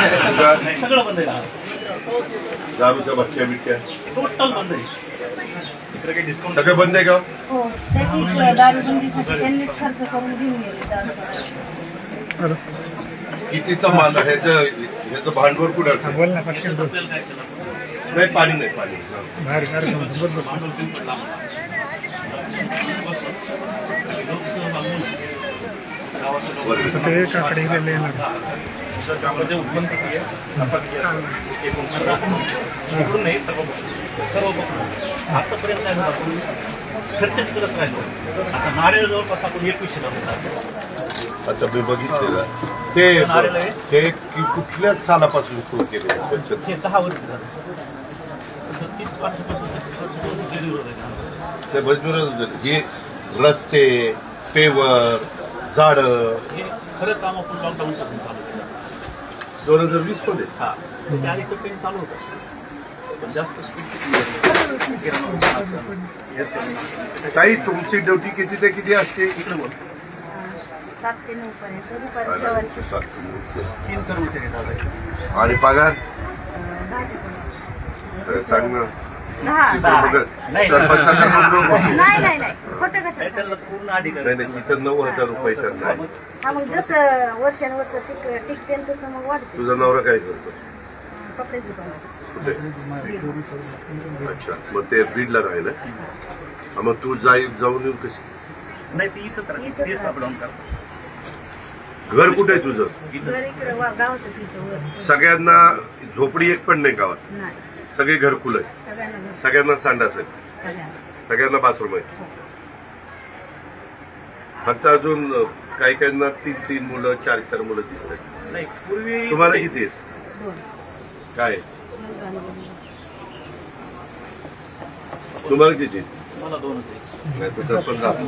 सगळं बंद आहे. दारूच्या भटक्या बिटक्या. टोटल बंद आहे. इकडे काही डिस्काउंट सगळं बंद आहे का? हो त्याची दारूबंदीसाठी त्यांनीच खर्च करून घेऊन गेले दारू कितीचा माल आहे? ह्याचं ह्याचं भांडवल कुणाचं बोल ना पटकन बोल. नाही पाणी नाही पाणी बाहेर. बोल बोल. बरं. ते काकडे गेले त्यामध्ये उत्पन्न किती आहे? नफा किती आहे? एकूण सर्व इकडून नाही सर्व. सर्व. आतापर्यंत काय होतं? आपण खर्चच करत राहिलो. आता नारळ जवळपास आपण एकवीसशे होता अच्छा मी बघितलेलं. ते. ते कि- कुठल्याच सालापासून सुरू केले स्वच्छता. हे दहा वर्ष झालं. तसं वर्षापासून ते. ते बजमिरा हे रस्ते पेवर झाडं. हे खरं काम आपण लॉकडाऊन पासून चालू केलं. दोन हजार वीसमध्ये. हा. त्याच्या आधी तर चालू होतं. पण जास्त स्पीड ताई तुमची ड्युटी किती ते किती असते? इकडे बोल. आणि पगार? सांग ना. नाही. सरपंचाचा नंबर बघ. नाही नाही. नाही खोटं नाही, कशा त्याला पूर्ण अधिकार नाही नाही इथं नऊ हजार रुपये त्यांना आहे. हा मग जसं वर्षानुवर्ष टिक टिकते तसं मग वाढते. तुझा नवरा काय करतो? कपडे दुकान कुठे? अच्छा मग ते बीडला राहिलं. हा, मग तू जाई जाऊन येऊन कशी? नाही ती इथंच राहते. इथंच तेच अपडाऊन करतात. घर कुठे आहे तुझं? घर इकडे वा- गावातच इथं वर. सगळ्यांना झोपडी एक पण नाही गावात. नाही. सगळे घरकुल आहे सगळ्यांना संडास आहे सगळ्यांना. बाथरूम आहे. फक्त अजून काही काहींना तीन तीन मुलं चार चार मुलं दिसत आहेत. नाही पूर्वी तुम्हाला किती आहेत? दोन. काय. तुम्हाला किती नाही तर सरपंच राहतो.